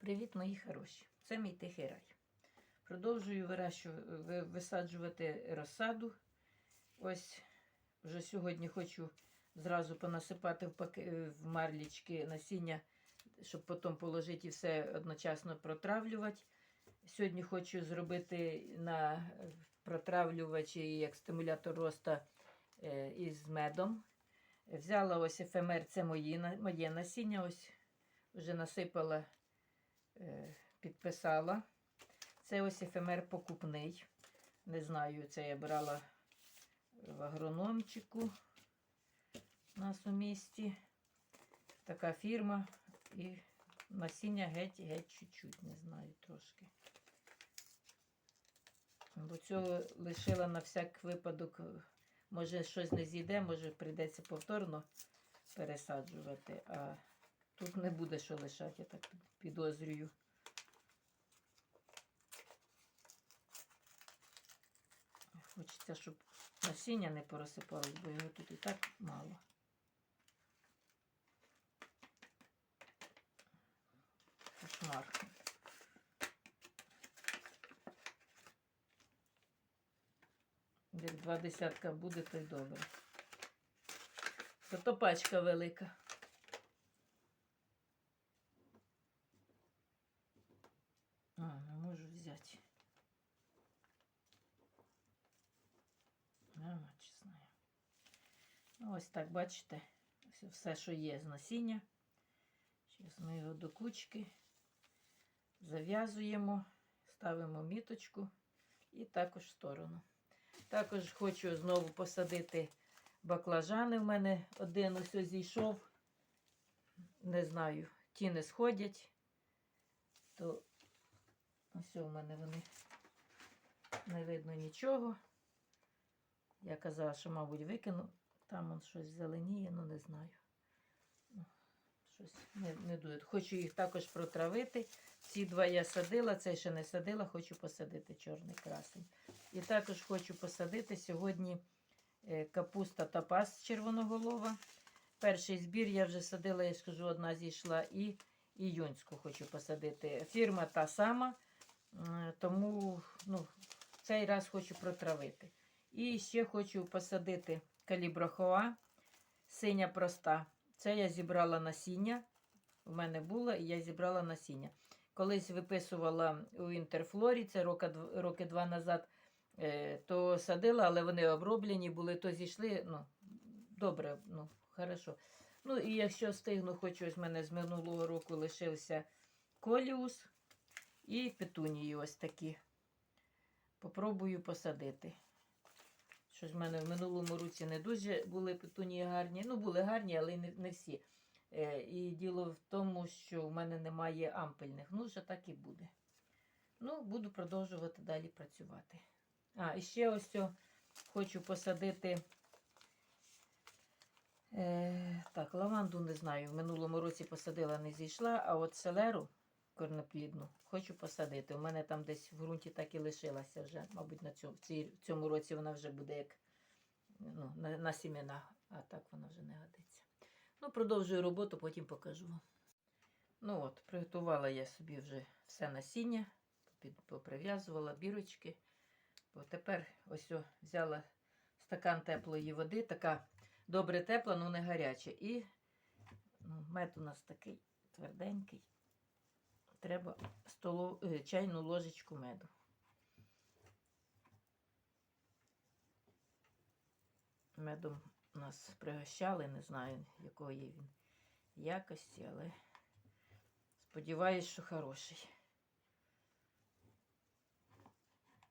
Привіт, мої хороші! Це мій тихий рай. Продовжую висаджувати розсаду. Ось вже сьогодні хочу зразу понасипати в, в марлічки насіння, щоб потім положити і все одночасно протравлювати. Сьогодні хочу зробити на протравлювачі як стимулятор роста е, із медом. Взяла ось ефемер, це мої, моє насіння. Ось вже насипала підписала. Це ось ефемер покупний. Не знаю, це я брала в агрономчику у нас у місті. Така фірма. І насіння геть-геть чуть-чуть, не знаю трошки. Бо цього лишила на всяк випадок. Може щось не зійде, може прийдеться повторно пересаджувати, а тут не буде що лишати, я так підозрюю. Хочеться, щоб насіння не порозсипалось, бо його тут і так мало. Кошмар. Як два десятка буде, то й добре. Зато пачка велика. А, не можу взяти. Нема, чи знаю. Ну, ось так, бачите, все, що є з насіння. Зараз ми його до кучки зав'язуємо, ставимо міточку і також в сторону. Також хочу знову посадити баклажани. В мене один ось зійшов. Не знаю, ті не сходять. То ось у мене вони не видно нічого. Я казала, що, мабуть, викину. Там он щось зеленіє, ну не знаю. Щось не, не дує. Хочу їх також протравити. Ці два я садила, цей ще не садила, хочу посадити чорний красень. І також хочу посадити сьогодні е, капуста тапас червоноголова. Перший збір я вже садила, я ж кажу, одна зійшла, і іюнську хочу посадити. Фірма та сама, тому ну, цей раз хочу протравити. І ще хочу посадити каліброхоа, синя проста. Це я зібрала насіння. У мене було, і я зібрала насіння. Колись виписувала у інтерфлорі, це роки, роки два назад, е, то садила, але вони оброблені були, то зійшли. Ну, добре, ну, хорошо. Ну, і якщо встигну, хочу, ось в мене з минулого року лишився коліус і петунії ось такі. Попробую посадити. Щось в мене в минулому році не дуже були петунії гарні. Ну, були гарні, але не, не всі. Е, і діло в тому, що в мене немає ампельних. Ну, вже так і буде. Ну, буду продовжувати далі працювати. А, і ще ось о, хочу посадити. Е, так, лаванду не знаю. В минулому році посадила, не зійшла, а от селеру корноплідну хочу посадити. У мене там десь в ґрунті так і лишилася вже, мабуть, на цьому, в, цьому році вона вже буде як ну, на, на сімена, а так вона вже не годиться. Ну, продовжую роботу, потім покажу. вам. Ну от, приготувала я собі вже все насіння, поприв'язувала бірочки. Бо тепер ось о, взяла стакан теплої води, така добре тепла, але не гаряча. І ну, мед у нас такий тверденький. Треба столов... е, чайну ложечку меду. Медом нас пригощали, не знаю, якої він якості, але сподіваюсь, що хороший.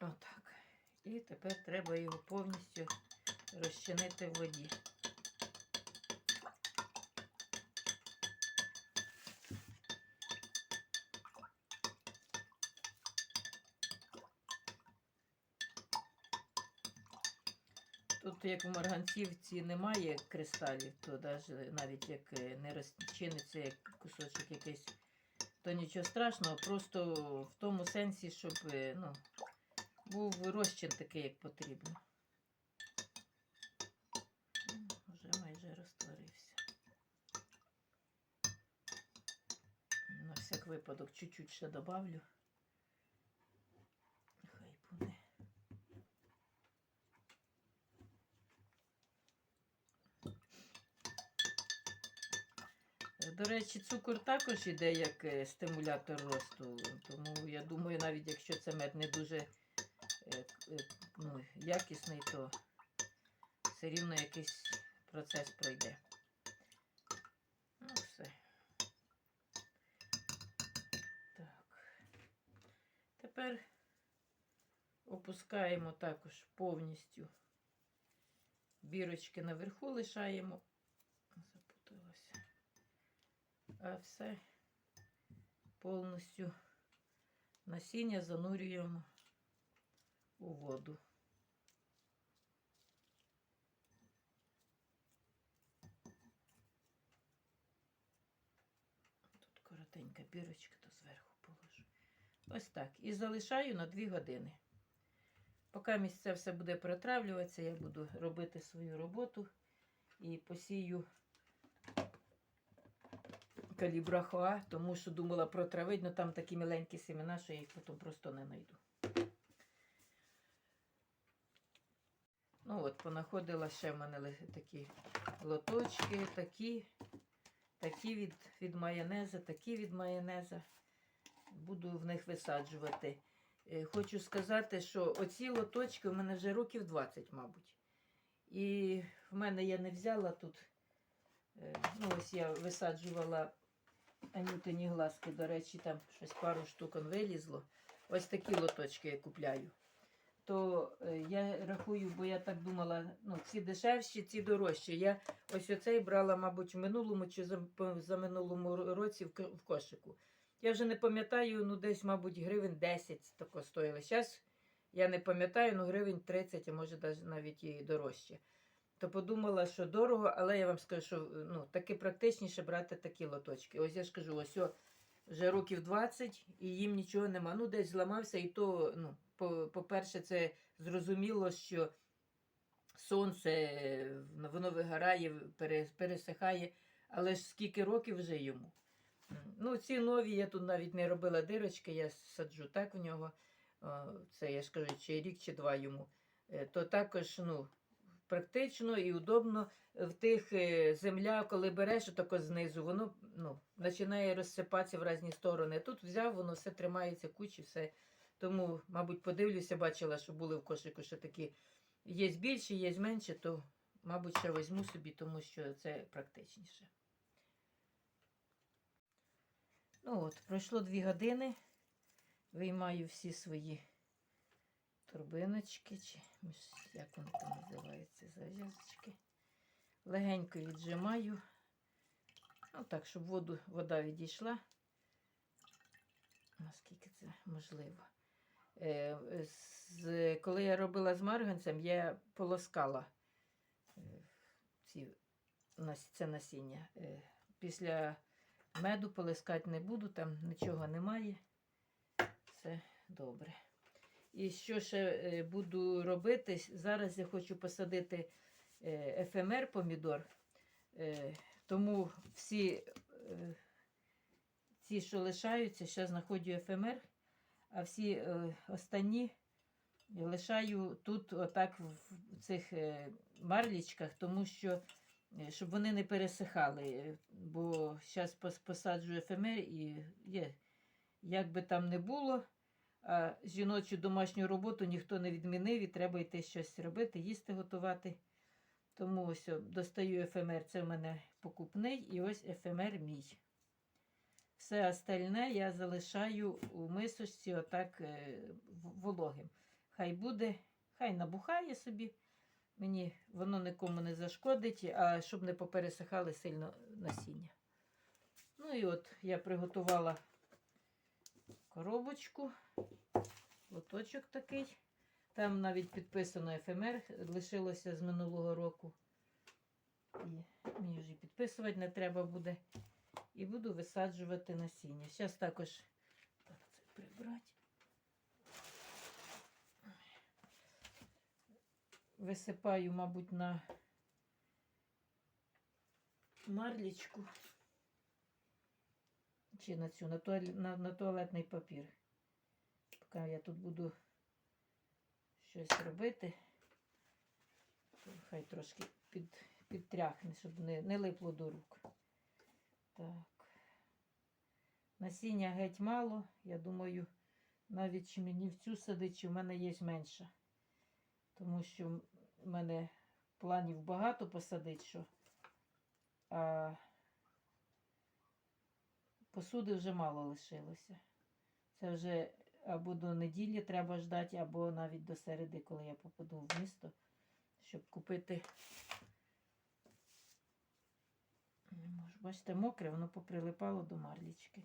Отак. І тепер треба його повністю розчинити в воді. Тут, як в марганцівці немає кристалів, то навіть як е, не розчиниться як кусочок якийсь, то нічого страшного, просто в тому сенсі, щоб е, ну, був розчин такий, як потрібно. Вже майже розтворився. На всяк випадок чуть-чуть ще добавлю. Хай буде. Е, До речі, цукор також іде як е, стимулятор росту. Тому я думаю, навіть якщо це мед не дуже е, е, ну, якісний, то все рівно якийсь процес пройде. Ну, все. Так. Тепер опускаємо також повністю бірочки наверху лишаємо. Запуталося. А все повністю насіння занурюємо у воду. Тут коротенька бірочка, то зверху положу. Ось так. І залишаю на 2 години. Поки місце все буде протравлюватися, я буду робити свою роботу і посію калібрахоа, тому що думала протравити, але там такі миленькі семена, що я їх потім просто не знайду. Ну от, понаходила ще в мене такі лоточки, такі, такі від, від майонеза, такі від майонеза. Буду в них висаджувати. Е, Хочу сказати, що оці лоточки в мене вже років 20, мабуть. І в мене я не взяла тут. е, Ну, ось я висаджувала анютині глазки, до речі, там щось пару штук вилізло. Ось такі лоточки я купляю. То е, я рахую, бо я так думала, ну, ці дешевші, ці дорожчі. Я ось оцей брала, мабуть, в минулому чи за, за минулому році в, кошику. Я вже не пам'ятаю, ну десь, мабуть, гривень 10 тако стоїли. Зараз я не пам'ятаю, ну гривень 30, а може навіть і дорожче. То подумала, що дорого, але я вам скажу, що ну, таки практичніше брати такі лоточки. Ось я ж кажу, ось о, вже років 20 і їм нічого нема. Ну, десь зламався, і то, ну, по- по-перше, це зрозуміло, що сонце, е, воно вигорає, пересихає, але ж скільки років вже йому. Ну, ці нові я тут навіть не робила дирочки, я саджу так в нього. Це я ж кажу, чи рік, чи два йому. Е, То також ну, практично і удобно в тих е, земля, коли береш тако знизу, воно ну, починає розсипатися в різні сторони. Тут взяв, воно все тримається кучі, все. Тому, мабуть, подивлюся, бачила, що були в кошику ще такі. Є більші, є менші, то, мабуть, ще візьму собі, тому що це практичніше. Ну от, пройшло дві години. Виймаю всі свої турбиночки, чи як вони там називаються, зав'язочки. Легенько віджимаю. Ну так, щоб воду, вода відійшла. Наскільки це можливо. Е, з, коли я робила з марганцем, я полоскала е, ці, це насіння. Е, після меду полискати не буду, там нічого немає. Все добре. І що ще е, буду робити? Зараз я хочу посадити е, ефемер помідор. Е, Тому всі ці, що лишаються, ще знаходжу ефемер, а всі останні лишаю тут, отак, в цих марлічках, тому що щоб вони не пересихали. Бо зараз посаджу ефемер і є. Як би там не було, жіночу домашню роботу ніхто не відмінив і треба йти щось робити, їсти готувати. Тому ось достаю ефемер, це в мене покупний, і ось ефемер мій. Все остальне я залишаю у мисочці отак е, вологим. Хай буде, хай набухає собі. Мені воно нікому не зашкодить, а щоб не попересихали сильно насіння. Ну і от я приготувала коробочку, лоточок такий. Там навіть підписано ефемер, лишилося з минулого року. І мені вже підписувати не треба буде. І буду висаджувати насіння. Зараз також так, це прибрати. Висипаю, мабуть, на марлічку. Чи на цю, на, туаль- на, на туалетний папір. Поки я тут буду щось робити, хай трошки під, підтряхне, щоб не, не липло до рук. Так. Насіння геть мало. Я думаю, навіть чи мені в цю садить, чи в мене є менше. Тому що в мене планів багато посадити, що а посуди вже мало лишилося. Це вже або до неділі треба ждати, або навіть до середи, коли я попаду в місто, щоб купити. Не можу. Бачите, мокре, воно поприлипало до марлічки.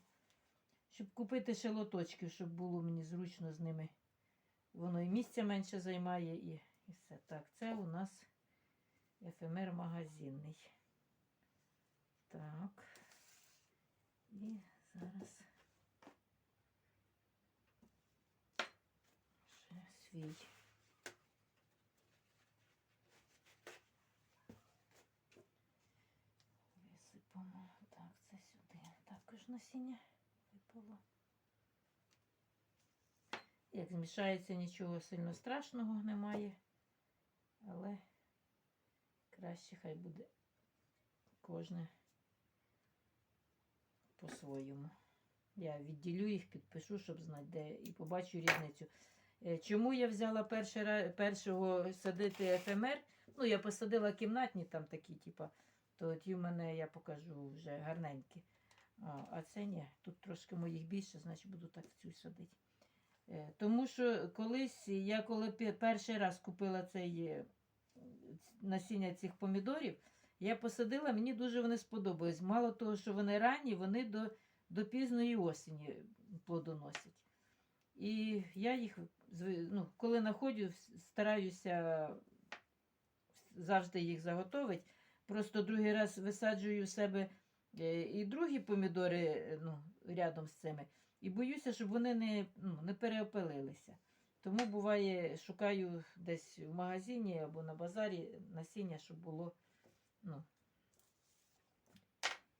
Щоб купити ще лоточків, щоб було мені зручно з ними. Воно і місця менше займає, і, і все. Так, це у нас ефемер магазинний. Так. І зараз ще свій. Висипамо. Так, це сюди. Також насіння випало. Як змішається, нічого сильно страшного немає. Але краще хай буде кожне по-своєму. Я відділю їх, підпишу, щоб знати, де і побачу різницю. Е, Чому я взяла перший першого садити ефемер? Ну, я посадила кімнатні там такі, типа, то ті в мене я покажу вже гарненькі. А, а це ні, тут трошки моїх більше, значить буду так в цю садити. Е, Тому що колись я коли перший раз купила цей е, насіння цих помідорів, я посадила, мені дуже вони сподобались. Мало того, що вони ранні, вони до, до пізної осені плодоносять. І я їх, ну, коли знаходжу, стараюся завжди їх заготовити. Просто другий раз висаджую в себе е, і другі помідори е, ну, рядом з цими. І боюся, щоб вони не, ну, не переопилилися. Тому буває, шукаю десь в магазині або на базарі насіння, щоб було ну,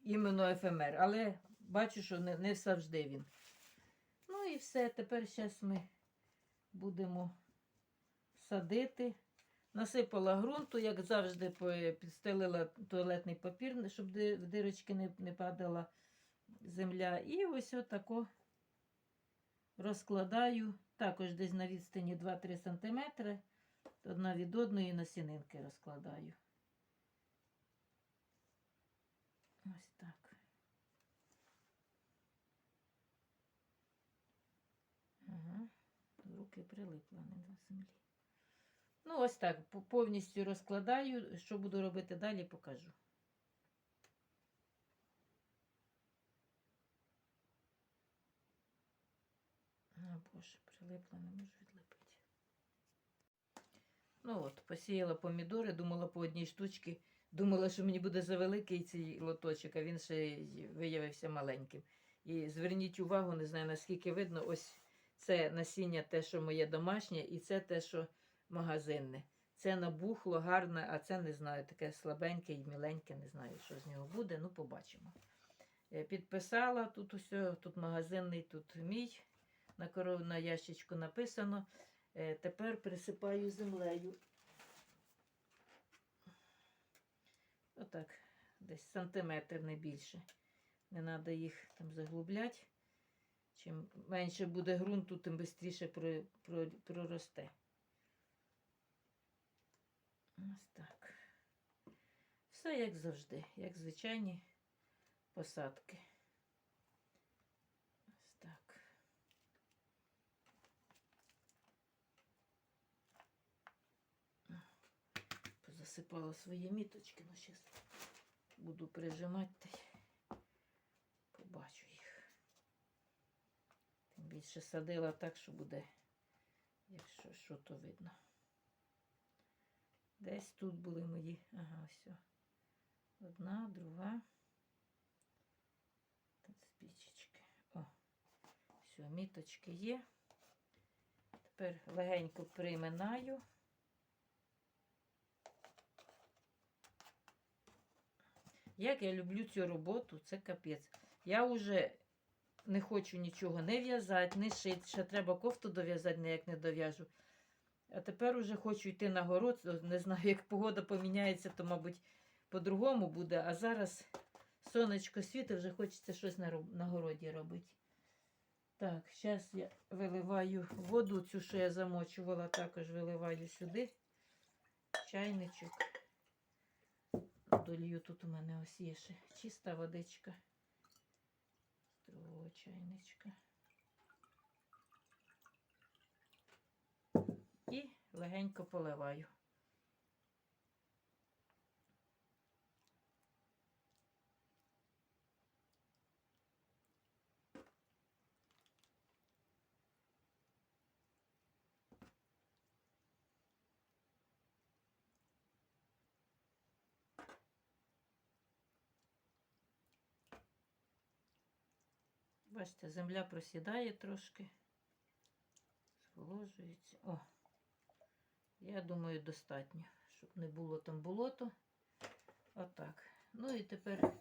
іменно ефемер. Але бачу, що не, не завжди він. Ну і все. Тепер зараз ми будемо садити. Насипала ґрунту, як завжди, підстелила туалетний папір, щоб в дирочки не, не падала земля. І ось отако розкладаю, також десь на відстані 2-3 см, одна від одної насінинки розкладаю. Ось так. Ага. Руки прилипли не землі. Ну, ось так, повністю розкладаю. Що буду робити далі, покажу. О, Боже, прилипла, не можу відлипити. Ну от, посіяла помідори, думала по одній штучці. Думала, що мені буде завеликий цей лоточок, а він ще виявився маленьким. І зверніть увагу, не знаю наскільки видно, ось це насіння, те, що моє домашнє, і це те, що магазинне. Це набухло, гарне, а це не знаю, таке слабеньке і міленьке, не знаю, що з нього буде. Ну, побачимо. Е, Підписала тут усе, тут магазинний, тут мій. На коров на ящичку написано. Е, Тепер присипаю землею. Отак, десь сантиметр не більше. Не треба їх там заглубляти. Чим менше буде ґрунту, тим швидше про, про, проросте. Ось так. Все як завжди, як звичайні посадки. Ось так. Позасипала свої міточки, ну зараз буду прижимати побачу більше садила так, що буде, якщо що, то видно. Десь тут були мої. Ага, все. Одна, друга. Тут спічечки. О, все, міточки є. Тепер легенько приминаю. Як я люблю цю роботу, це капець. Я вже не хочу нічого не в'язати, не шити. Ще треба кофту дов'язати, ніяк не дов'яжу. А тепер уже хочу йти на город. Не знаю, як погода поміняється, то, мабуть, по-другому буде. А зараз сонечко світить, вже хочеться щось на, на городі робити. Так, зараз я виливаю воду, цю, що я замочувала, також виливаю сюди. Чайничок. Долью тут у мене ось є ще чиста водичка. Другого чайничка. І легенько поливаю. Бачите, земля просідає трошки, зволожується. О, я думаю, достатньо, щоб не було там болото. Отак. Ну і тепер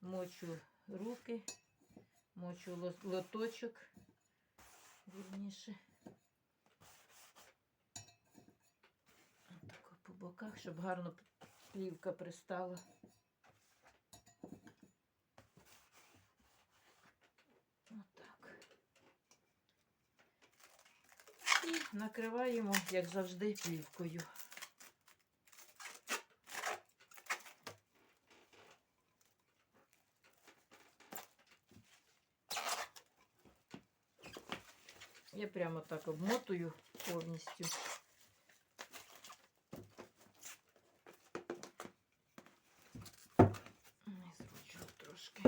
мочу руки, мочу ло- лоточок, вірніше. Отако по боках, щоб гарно плівка пристала. Отак. І накриваємо, як завжди, плівкою. Я прямо так обмотую повністю. Незручно трошки.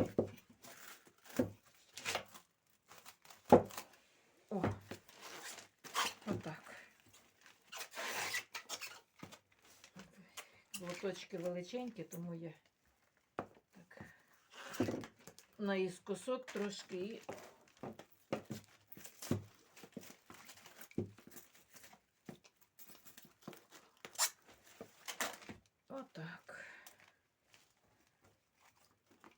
О, отак. Лоточки величенькі, тому я так наїскосок трошки і отак.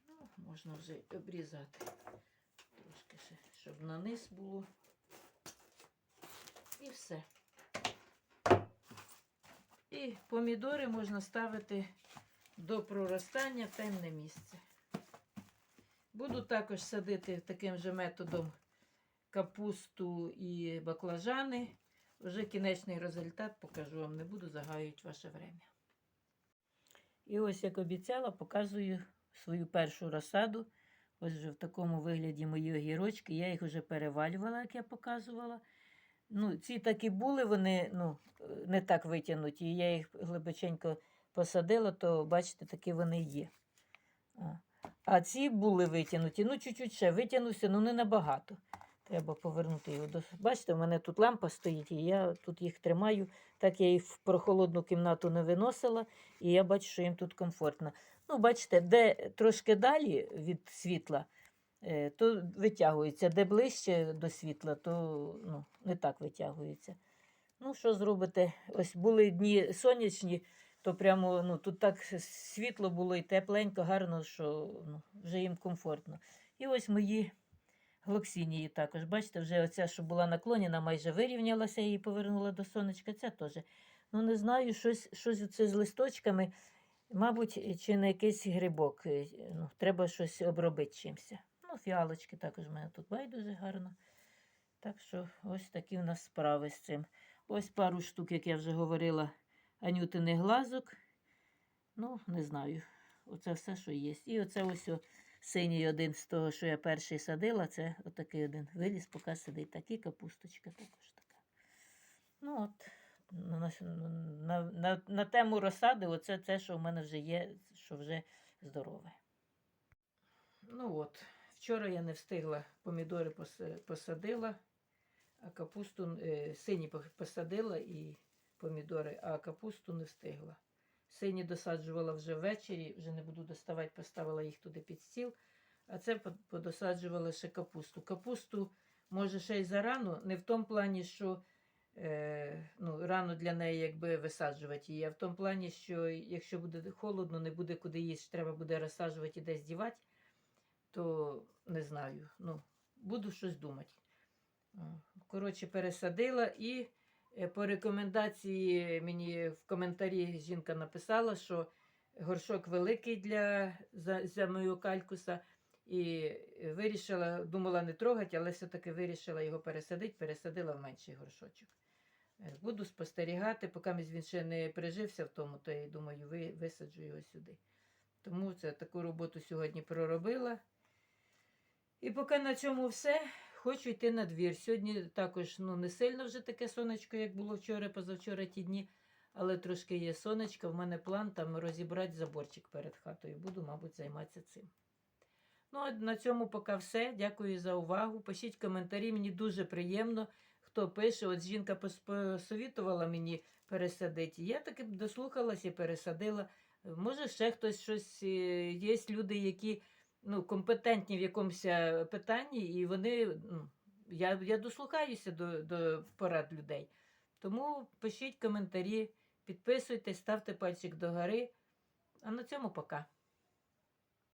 Ну, можна вже обрізати. Трошки ще, щоб на низ було. І все. І помідори можна ставити до проростання в темне місце. Буду також садити таким же методом капусту і баклажани. Вже кінечний результат покажу вам, не буду загаювати ваше время. І ось, як обіцяла, показую свою першу розсаду. Ось вже в такому вигляді мої огірочки. Я їх вже перевалювала, як я показувала. Ну, ці такі були, вони ну, не так витягнуті. Я їх глибоченько посадила, то бачите, такі вони є. А ці були витягнуті, ну, чуть-чуть ще витягнувся, ну не набагато. Треба повернути його до. Бачите, у мене тут лампа стоїть, і я тут їх тримаю. Так я їх в прохолодну кімнату не виносила, і я бачу, що їм тут комфортно. Ну, бачите, де трошки далі від світла, то витягується, де ближче до світла, то ну, не так витягується. Ну, що зробите? Ось були дні сонячні, то прямо ну, тут так світло було і тепленько, гарно, що ну, вже їм комфортно. І ось мої глоксінії також. Бачите, вже оця, що була наклонена, майже вирівнялася і повернула до сонечка. Ця теж. Ну, не знаю, щось, щось оце з листочками. Мабуть, чи не якийсь грибок. е, Ну, треба щось обробити чимся. Ну, фіалочки також в мене тут байдуже гарно. Так що ось такі в нас справи з цим. Ось пару штук, як я вже говорила, анютиних глазок. Ну, не знаю. Оце все, що є. І оце ось о, синій один з того, що я перший садила, це отакий один виліз, поки сидить. Такі капусточка також така. Ну от, на, на, на, на тему розсади, оце те, що в мене вже є, що вже здорове. Ну от, вчора я не встигла помідори посадила, а капусту е, сині посадила і помідори, а капусту не встигла. Сині досаджувала вже ввечері, вже не буду доставати, поставила їх туди під стіл. А це подосаджувала ще капусту. Капусту може ще й зарано, не в тому плані, що е, ну, рано для неї якби висаджувати її, а в тому плані, що якщо буде холодно, не буде куди їсти, треба буде розсаджувати і десь дівати, то не знаю. Ну, буду щось думати. Коротше, пересадила і е, по рекомендації мені в коментарі жінка написала, що горшок великий для за калькуса. І вирішила, думала не трогати, але все-таки вирішила його пересадити, пересадила в менший горшочок. Е, Буду спостерігати, поки він ще не прижився в тому, то я думаю, висаджу його сюди. Тому це таку роботу сьогодні проробила. І поки на цьому все, хочу йти на двір. Сьогодні також ну, не сильно вже таке сонечко, як було вчора, позавчора ті дні, але трошки є сонечко. В мене план там розібрати заборчик перед хатою. Буду, мабуть, займатися цим. Ну, а на цьому поки все. Дякую за увагу. Пишіть коментарі, мені дуже приємно, хто пише. От жінка посовітувала мені пересадити. Я таки дослухалась і пересадила. Може, ще хтось щось е, є люди, які ну, компетентні в якомусь е, питанні, і вони. Ну, я, я дослухаюся до, до порад людей. Тому пишіть коментарі, підписуйтесь, ставте пальчик догори. А на цьому пока.